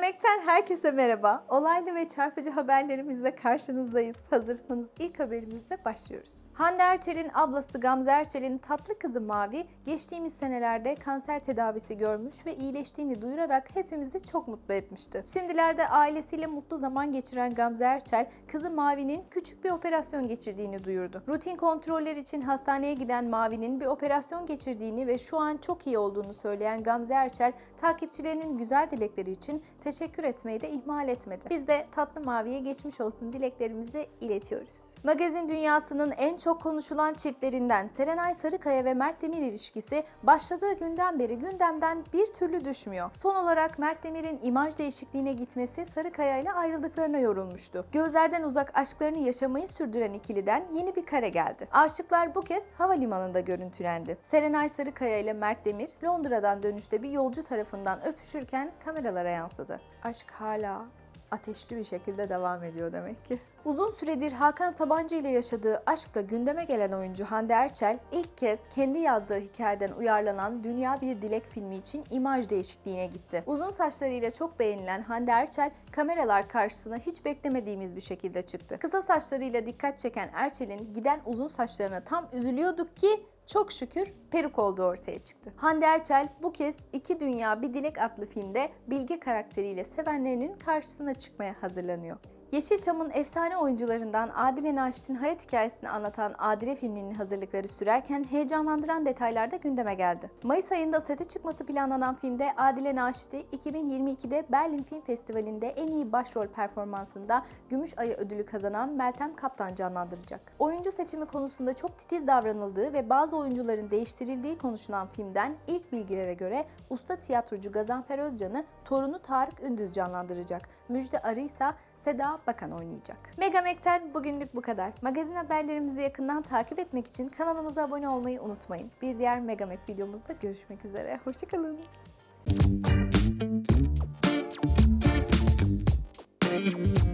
Megamek'ten herkese merhaba. Olaylı ve çarpıcı haberlerimizle karşınızdayız. Hazırsanız ilk haberimizle başlıyoruz. Hande Erçel'in ablası Gamze Erçel'in tatlı kızı Mavi geçtiğimiz senelerde kanser tedavisi görmüş ve iyileştiğini duyurarak hepimizi çok mutlu etmişti. Şimdilerde ailesiyle mutlu zaman geçiren Gamze Erçel, kızı Mavi'nin küçük bir operasyon geçirdiğini duyurdu. Rutin kontroller için hastaneye giden Mavi'nin bir operasyon geçirdiğini ve şu an çok iyi olduğunu söyleyen Gamze Erçel, takipçilerinin güzel dilekleri için teşekkür etmeyi de ihmal etmedi. Biz de tatlı Mavi'ye geçmiş olsun dileklerimizi iletiyoruz. Magazin dünyasının en çok konuşulan çiftlerinden Serenay Sarıkaya ve Mert Demir ilişkisi başladığı günden beri gündemden bir türlü düşmüyor. Son olarak Mert Demir'in imaj değişikliğine gitmesi Sarıkaya ile ayrıldıklarına yorulmuştu. Gözlerden uzak aşklarını yaşamayı sürdüren ikiliden yeni bir kare geldi. Aşıklar bu kez havalimanında görüntülendi. Serenay Sarıkaya ile Mert Demir Londra'dan dönüşte bir yolcu tarafından öpüşürken kameralara yansıdı. Aşk hala ateşli bir şekilde devam ediyor demek ki. Uzun süredir Hakan Sabancı ile yaşadığı aşkla gündeme gelen oyuncu Hande Erçel ilk kez kendi yazdığı hikayeden uyarlanan Dünya Bir Dilek filmi için imaj değişikliğine gitti. Uzun saçlarıyla çok beğenilen Hande Erçel kameralar karşısına hiç beklemediğimiz bir şekilde çıktı. Kısa saçlarıyla dikkat çeken Erçel'in giden uzun saçlarına tam üzülüyorduk ki çok şükür peruk olduğu ortaya çıktı. Hande Erçel bu kez İki Dünya Bir Dilek adlı filmde Bilge karakteriyle sevenlerinin karşısına çıkmaya hazırlanıyor. Yeşilçam'ın efsane oyuncularından Adile Naşit'in hayat hikayesini anlatan Adile filminin hazırlıkları sürerken heyecanlandıran detaylar da gündeme geldi. Mayıs ayında sete çıkması planlanan filmde Adile Naşit'i 2022'de Berlin Film Festivali'nde en iyi başrol performansında Gümüş Ayı ödülü kazanan Meltem Kaptan canlandıracak. Oyuncu seçimi konusunda çok titiz davranıldığı ve bazı oyuncuların değiştirildiği konuşulan filmden ilk bilgilere göre usta tiyatrocu Gazanfer Özcan'ı torunu Tarık Ündüz canlandıracak. Müjde Arı ise Seda Bakan oynayacak. Mega Mac'ten bugünlük bu kadar. Magazin haberlerimizi yakından takip etmek için kanalımıza abone olmayı unutmayın. Bir diğer Mega Mac videomuzda görüşmek üzere. Hoşçakalın. Thank you.